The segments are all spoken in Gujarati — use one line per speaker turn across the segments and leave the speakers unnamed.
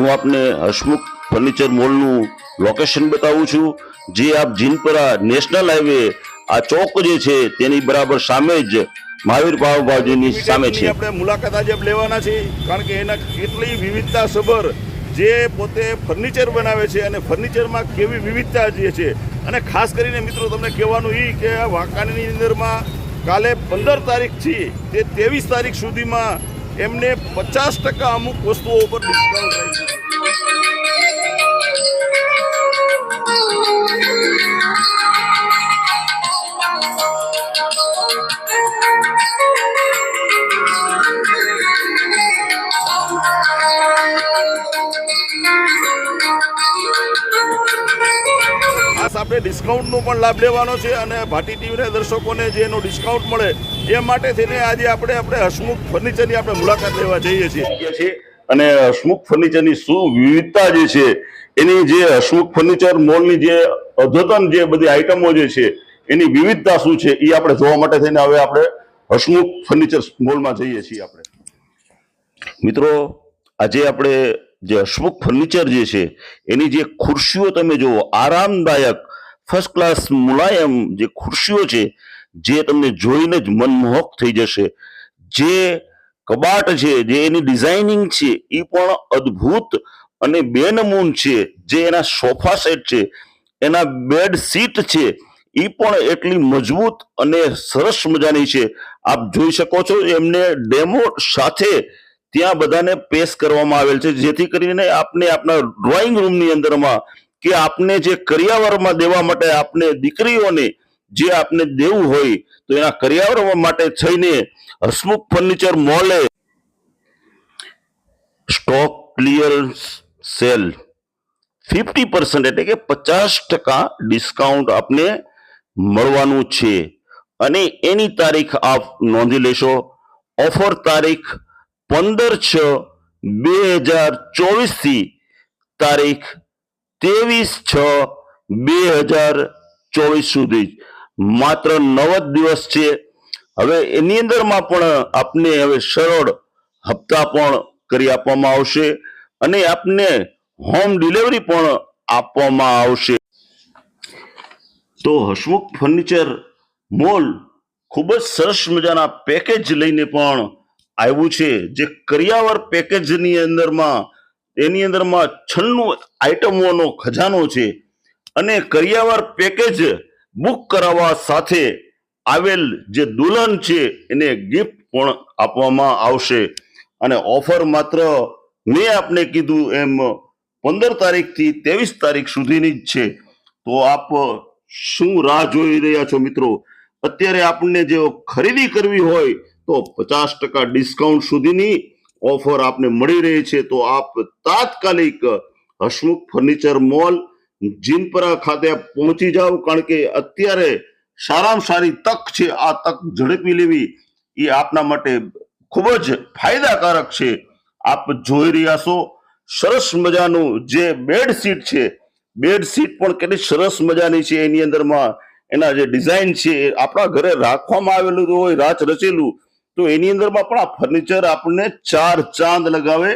હું આપને હસમુખ ફર્નિચર મોલનું લોકેશન બતાવું છું. જે આપ જીનપરા નેશનલ હાઈવે આ ચોક જે છે તેની બરાબર સામે જ મહાવીર પાવભાજીની સામે છે.
આપણે મુલાકાત આજે લેવાના છે કારણ કે એના કેટલી વિવિધતા સભર જે પોતે ફર્નિચર બનાવે છે અને ફર્નિચરમાં કેવી વિવિધતા જે છે. અને ખાસ કરીને મિત્રો તમને કહેવાનું એ કે આ વાંકાનેરની અંદરમાં કાલે પંદર તારીખથી તે ત્રેવીસ તારીખ સુધીમાં એમને પચાસ ટકા અમુક વસ્તુઓ ઉપર ડિસ્કાઉન્ટ થાય છે. આપણે ડિસ્કાઉન્ટનો પણ લાભ લેવાનો છે અને ભાટી ટીવીના દર્શકોને જે એનો ડિસ્કાઉન્ટ મળે એ માટે થઈને આજે આપણે આપણે હસમુખ ફર્નિચરની આપણે મુલાકાત લેવા જઈએ છીએ. અને હસમુખ ફર્નિચરની શું વિવિધતા જે છે, એની જે હસમુખ ફર્નિચર મોલની જે અદ્યતન જે બધી આઇટમો જે છે, એની વિવિધતા શું છે, એ આપણે જોવા માટે થઈને હવે આપણે હસમુખ ફર્નિચર મોલમાં જઈએ છીએ આપણે.
મિત્રો, આજે આપણે જે હસમુખ ફર્નિચર જે છે, એની જે ખુરશીઓ તમે જુઓ, આરામદાયક ફર્સ્ટ ક્લાસ મુલાયમ જે ખુરશીઓ છે, જે તમને જોઈને જ મનમોહક થઈ જશે. જે કબાટ છે, જે એની ડિઝાઇનિંગ છે, એ પણ અદ્ભુત અને બેનમૂન છે, જે એના સોફા સેટ છે, એના બેડ સીટ છે, એ પણ એટલી મજબૂત અને સરસ મજાની છે. આપ જોઈ શકો છો એમને ડેમો સાથે ત્યાં બધાને પેશ કરવામાં આવેલ છે, જેથી કરીને આપને આપના ડ્રોઈંગ રૂમની અંદરમાં કે આપને જે કરિયાવરમાં દેવા માટે આપને દીકરીઓને જે આપને દેવું હોય, તો એના કરિયાવર માટે થઈને Hasmukh furniture Moll stock clearance sale fifty percent એટલે કે પચાસ ટકા ડિસ્કાઉન્ટ આપને મળવાનું છે. અને એની તારીખ આપ નોંધી લેશો, ઓફર તારીખ પંદર છ બે હજાર ચોવીસથી તારીખ ત્રેવીસ છ બે હજાર ચોવીસ સુધી માત્ર નવ જ દિવસ છે. હવે એની અંદરમાં પણ આપને હવે સરળ હપ્તા પણ કરી આપવામાં આવશે અને આપને હોમ ડિલિવરી પણ આપવામાં આવશે. તો હસમુખ ફર્નિચર મોલ ખૂબ જ સરસ મજાના પેકેજ લઈને પણ આવ્યું છે. જે કરિયાવર પેકેજની અંદરમાં એની અંદરમાં છન્નું આઈટમોનો ખજાનો છે અને કરિયાવર પેકેજ બુક કરાવવા સાથે આવેલ જે દુલ્હન છે એને ગિફ્ટ પણ આપવામાં આવશે. અને ઓફર માત્ર મેં આપને કીધું એમ પંદર તારીખથી ત્રેવીસ તારીખ સુધીની જ છે. તો આપ શું રાહ જોઈ રહ્યા છો મિત્રો? અત્યારે આપણને જો ખરીદી કરવી હોય તો પચાસ ટકા ડિસ્કાઉન્ટ સુધીની ઓફર આપને મળી રહી છે, તો આપ તાત્કાલિક હસમુખ ફર્નિચર મોલ જીનપરા ખાતે પહોંચી જાઓ, કારણ કે અત્યારે સારામાં સારી તક છે, આ તક ઝડપી લેવી એ આપના માટે ખૂબ જ ફાયદાકારક છે. આપ જોઈ રહ્યા છો, સરસ મજાનું જે બેડશીટ છે બેડશીટ પણ કેટલી સરસ મજાની છે, એની અંદરમાં એના જે ડિઝાઇન છે આપણા ઘરે રાખવામાં આવેલું હોય રાચ રચેલું તો એની અંદરમાં પણ આ ફર્નિચર આપણને ચાર ચાંદ લગાવે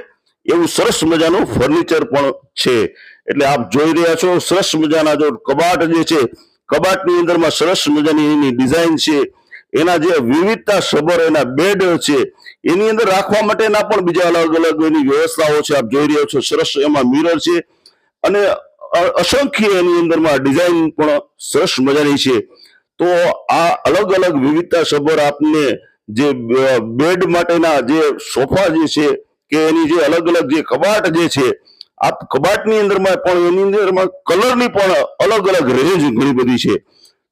એવું સરસ મજાનું ફર્નિચર પણ છે. એટલે આપ જોઈ રહ્યા છો સરસ મજાના જો કબાટ જે છે, કબાટની અંદરમાં સરસ મજાની એની ડિઝાઇન છે. એના જે વિવિધતા સબર એના બેડ છે, એની અંદર રાખવા માટેના પણ બીજા અલગ અલગ એની વ્યવસ્થાઓ છે. આપ જોઈ રહ્યા છો સરસ એમાં મિરર છે અને અસંખ્ય એની અંદરમાં ડિઝાઇન પણ સરસ મજાની છે. તો આ અલગ અલગ વિવિધતા સબર આપને જે બેડ માટેના જે સોફા જે છે, કે એની જે અલગ અલગ જે કબાટ જે છે આ કબાટની અંદરમાં પણ, એની અંદરમાં કલરની પણ અલગ અલગ રેન્જ ઘણી બધી છે.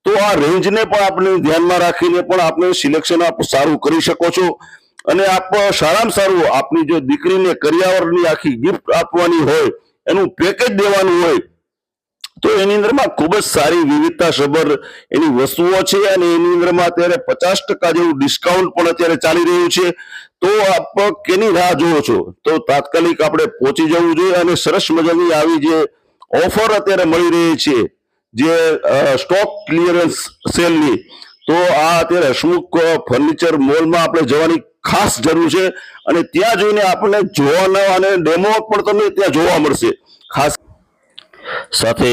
તો આ રેન્જને પણ આપણે ધ્યાનમાં રાખીને પણ આપણે સિલેક્શન આપ સારું કરી શકો છો. અને આપ સારામાં સારું આપની જો દીકરીને કરિયાવરની આખી ગિફ્ટ આપવાની હોય, એનું પેકેજ દેવાનું હોય તો એની અંદરમાં ખૂબ જ સારી વિવિધતા સભર એની વસ્તુઓ છે અને એની અંદરમાં અત્યારે પચાસ ટકા જેવું ડિસ્કાઉન્ટ પણ અત્યારે ચાલી રહ્યું છે. તો આપ કેની રાહ જોવો છો? તો તાત્કાલિક આપણે પહોંચી જવું જોઈએ અને સરસ મજાની આવી જે ઓફર અત્યારે મળી રહી છે, જે સ્ટોક ક્લિયરન્સ સેલની તો આ અત્યારે હસમુખ ફર્નિચર મોલમાં આપણે જવાની ખાસ જરૂર છે અને ત્યાં જોઈને આપણને જોવાના અને ડેમો પણ તમને ત્યાં જોવા મળશે. ખાસ સાથે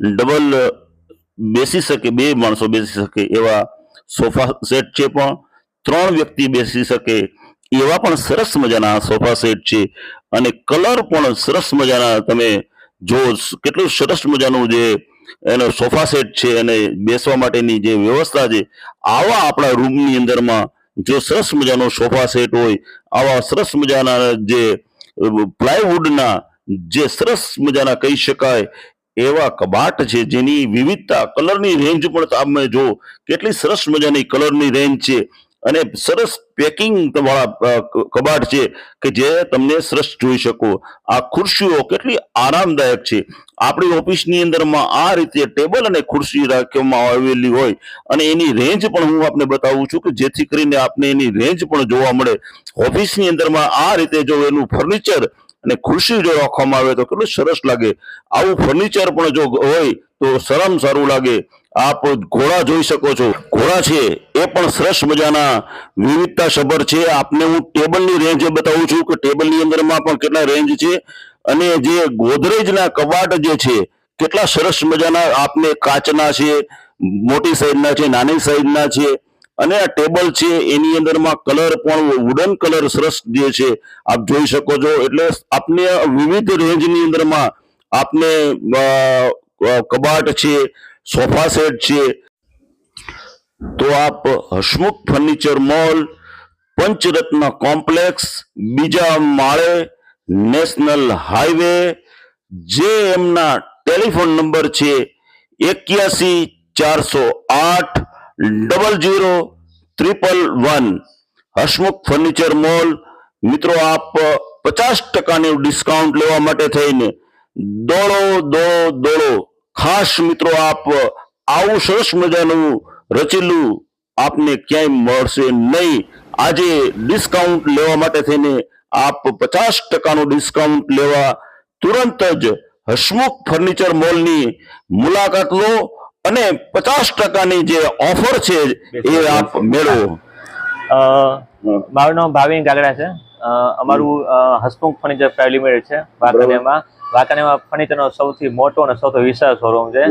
ડબલ બેસી શકે, બે માણસો બેસી શકે એવા સોફા સેટ છે પણ ત્રણ વ્યક્તિ બેસી શકે એવા પણ સરસ મજાના સોફા સેટ છે અને કલર પણ સરસ મજાના તમે જો કેટલું સરસ મજાનું જે એનો સોફા સેટ છે અને બેસવા માટેની જે વ્યવસ્થા છે, આવા આપણા રૂમની અંદરમાં જો સરસ મજાનો સોફા સેટ હોય, આવા સરસ મજાના જે પ્લાયવુડના જે સરસ મજાના કહી શકાય એવા કબાટ છે, જેની વિવિધતા કલરની રેન્જ પણ તમે જો કેટલી સરસ મજાની કલરની રેન્જ છે. અને સરસ પેકિંગ વાળા કબાટ છે કે જે તમને સરસ જોઈ શકો. આ ખુરશીઓ કેટલી આરામદાયક છે. આપણી ઓફિસની અંદરમાં આ રીતે ટેબલ અને ખુરશી રાખવામાં આવેલી હોય અને એની રેન્જ પણ હું આપને બતાવું છું કે જેથી કરીને આપને એની રેન્જ પણ જોવા મળે. ઓફિસની અંદરમાં આ રીતે જો એનું ફર્નિચર અને ખુરશી જો રાખવામાં આવે તો કેટલું સરસ લાગે. આવું ફર્નિચર પણ જો હોય તો સરમ સારું લાગે. આપ ઘોડા જોઈ શકો છો. ઘોડા છે, એ પણ સરસ મજાના વિવિધતા સભર છે. આપને હું ટેબલની રેન્જ બતાવું છું કે ટેબલની અંદરમાં પણ કેટલા રેન્જ છે અને જે ગોદરેજના કબાટ જે છે, કેટલા સરસ મજાના આપને કાચના છે, મોટી સાઈઝના છે, નાની સાઈઝના છે. અને આ ટેબલ છે, એની અંદરમાં કલર પણ વુડન કલર સરસ જે છે, આપ જોઈ શકો છો. એટલે આપને વિવિધ રેન્જની અંદરમાં આપને કબાટ છે, સોફા સેટ છે. તો આપ Hasmukh furniture mall, Panchratna complex, બીજા માળે નેશનલ હાઈવે જે એમના ટેલિફોન નંબર છે, એક્યાસી ચારસો આઠ double zero triple one Hasmukh furniture mall મિત્રો, આપ પચાસ ટકાનું ડિસ્કાઉન્ટ લેવા માટે થઈને દોડો દોડો દોડો. ખાસ મિત્રો, આપ આવું સરસ મજાનું રચેલું આપને ક્યાંય મળશે નહીં. આજે ડિસ્કાઉન્ટ લેવા માટે થઈને આપ પચાસ ટકાનું ડિસ્કાઉન્ટ લેવા તુરંત જ હસમુખ ફર્નિચર મોલની મુલાકાત લો. અને પચાસ ટકાની જે ઓફર છે એ આપ મેળવો.
મારું નામ ભાવિન ગાગડા છે. અમારું હસમુખ ફર્નિચર પ્રાઇવેટ લિમિટેડ છે. વાંકાનેરમાં. વાંકાનેરમાં ફર્નિચરનો સૌથી મોટો અને સૌથી વિશાળ શોરૂમ છે.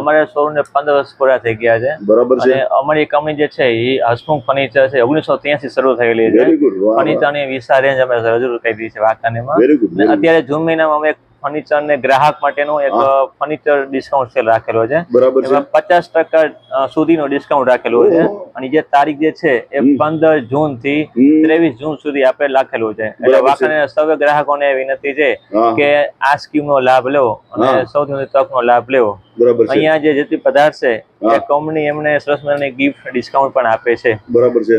અમારે શોરૂમ ને પંદર વર્ષ પૂરા થઈ ગયા છે.
બરાબર
અને અમારી કંપની જે છે એ હસમુખ ફર્નિચર છે ઓગણીસો ત્યાંસી શરૂ થયેલી છે. ફર્નિચરની વિશાળ રેન્જ અમે રજૂ કરી છે વાંકાનેમાં
વેરી ગુડ
અને અત્યારે જૂન મહિનામાં અમે એક ફર્નિચર ને ગ્રાહક માટેનું એક ફર્નિચર ડિસ્કાઉન્ટ સેલ રાખેલો છે.
બરાબર
એમાં પચાસ ટકા સુધીનો ડિસ્કાઉન્ટ રાખેલું છે. અને જે તારીખ જે છે એ પંદર
જૂનથી
ત્રેવીસ જૂન સુધી આપણે રાખેલું છે. એટલે
બરાબર
સૌ ગ્રાહકોને વિનંતી છે કે આ સ્કીમ નો લાભ લેવો અને સૌથી તક નો લાભ લેવો અહીંયા જે જેટલી પદાર્થ છે એ કંપની એમને સરસ મજાની ગિફ્ટ ડિસ્કાઉન્ટ પણ આપે છે.
બરાબર છે.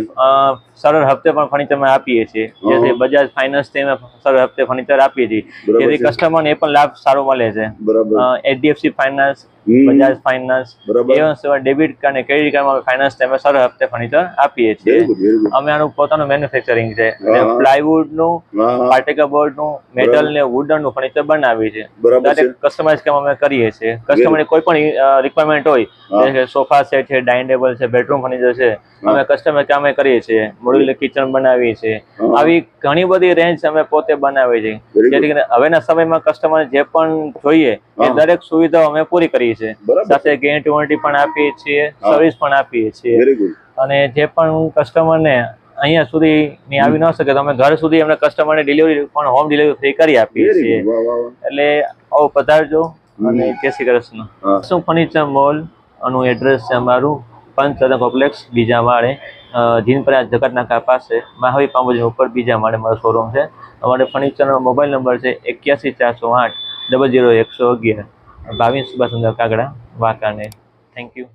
સરળ હપ્તે પણ ફર્નિચરમાં આપીએ છીએ જેથી બજાજ ફાઇનાન્સથી અમે સરળ હપ્તે ફર્નિચર આપીએ છીએ જેથી
છે.
કસ્ટમરને એ પણ લાભ સારો મળે છે એચડીએફસી ફાઇનાન્સ. બજાજ ફાઇનાન્સ
બરાબર.
સેવા ડેબિટ કાર્ડ અને ક્રેડિટ કાર્ડમાં ફાઇનાન્સ અમે સરળ હપ્તે ફર્નિચર આપીએ છીએ. અમે આનું પોતાનું મેન્યુફેક્ચરિંગ છે.
પ્લાયવુડનું
પાર્ટિકલ બોર્ડનું મેટલ ને વુડનનું ફર્નિચર બનાવીએ છીએ. દરેક કસ્ટમાઇઝ કામ અમે કરીએ છીએ. કસ્ટમરની કોઈ પણ રિક્વાયરમેન્ટ હોય સોફા સેટ છે ડાઇનિંગ ટેબલ છે બેડરૂમ ફર્નિચર છે અમે કસ્ટમર કામે કરીએ છીએ. મોડ્યુલર કિચન બનાવીએ છીએ. આવી ઘણી બધી રેન્જ અમે પોતે બનાવીએ છીએ. જેથી કરીને હવેના સમયમાં કસ્ટમર જે પણ જોઈએ એ દરેક સુવિધાઓ અમે પૂરી કરીએ છીએ.
છે
સાથે ગેરંટી વોરંટી પણ આપીએ છીએ સર્વિસ પણ આપીએ છીએ. અને જે પણ કસ્ટમરને અહીંયા સુધી ની આવી ન શકે તો અમે ઘર સુધી એમને કસ્ટમરને ડિલિવરી પણ હોમ ડિલિવરી ફ્રી કરી આપીએ છીએ. એટલે આવો પધારજો અને જય શ્રી કૃષ્ણ. શું ફર્નિચર મોલનું એડ્રેસ છે અમારું? પંચરત્ન કોમ્પ્લેક્સ બીજા માળે જીનપરા જગતનાકા પાસે મહાવી પામોજી ઉપર બીજા માળે મારો શોરૂમ છે. અમારે ફર્નિચરનો મોબાઈલ નંબર છે એક્યાસી ચારસો આઠ ડબલ જીરો એકસો અગિયાર. બાવીસ સુભાષચંદ્ર કાગડા વાંકાનેર. Thank you